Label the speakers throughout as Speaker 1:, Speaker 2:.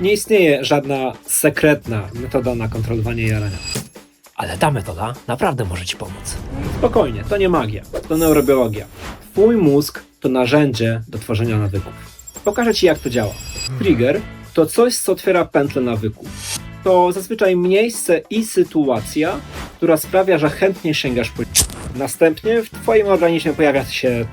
Speaker 1: Nie istnieje żadna sekretna metoda na kontrolowanie jarania.
Speaker 2: Ale ta metoda naprawdę może Ci pomóc.
Speaker 1: Spokojnie, to nie magia, to neurobiologia. Twój mózg to narzędzie do tworzenia nawyków. Pokażę Ci, jak to działa. Trigger to coś, co otwiera pętlę nawyku. To zazwyczaj miejsce i sytuacja, która sprawia, że chętnie sięgasz po Następnie w Twoim organizmie pojawia się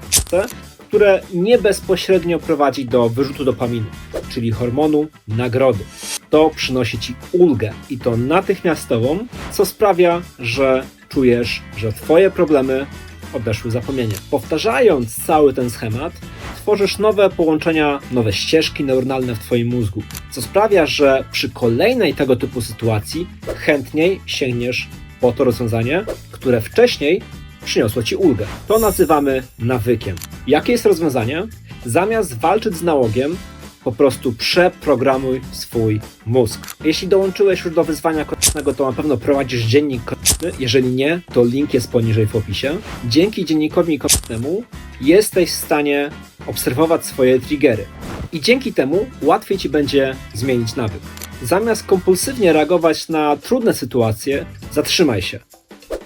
Speaker 1: które nie bezpośrednio prowadzi do wyrzutu dopaminu, czyli hormonu nagrody. To przynosi Ci ulgę i to natychmiastową, co sprawia, że czujesz, że Twoje problemy odeszły zapomnienie. Powtarzając cały ten schemat, tworzysz nowe połączenia, nowe ścieżki neuronalne w Twoim mózgu, co sprawia, że przy kolejnej tego typu sytuacji chętniej sięgniesz po to rozwiązanie, które wcześniej przyniosło Ci ulgę. To nazywamy nawykiem. Jakie jest rozwiązanie? Zamiast walczyć z nałogiem, po prostu przeprogramuj swój mózg. Jeśli dołączyłeś już do wyzwania koniecznego, to na pewno prowadzisz dziennik konieczny. Jeżeli nie, to link jest poniżej w opisie. Dzięki dziennikowi koniecznemu jesteś w stanie obserwować swoje triggery. I dzięki temu łatwiej ci będzie zmienić nawyk. Zamiast kompulsywnie reagować na trudne sytuacje, zatrzymaj się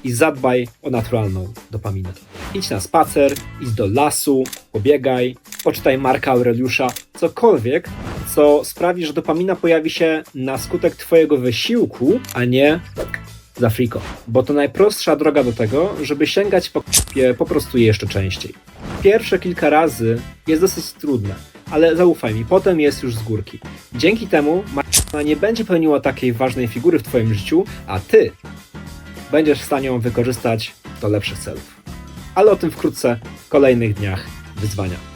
Speaker 1: i zadbaj o naturalną dopaminę. Idź na spacer, idź do lasu, pobiegaj, poczytaj Marka Aureliusza, cokolwiek, co sprawi, że dopamina pojawi się na skutek Twojego wysiłku, a nie za friko. Bo to najprostsza droga do tego, żeby sięgać po k***ie po prostu jeszcze częściej. Pierwsze kilka razy jest dosyć trudne, ale zaufaj mi, potem jest już z górki. Dzięki temu Marta nie będzie pełniła takiej ważnej figury w Twoim życiu, a Ty będziesz w stanie ją wykorzystać do lepszych celów. Ale o tym wkrótce w kolejnych dniach wyzwania.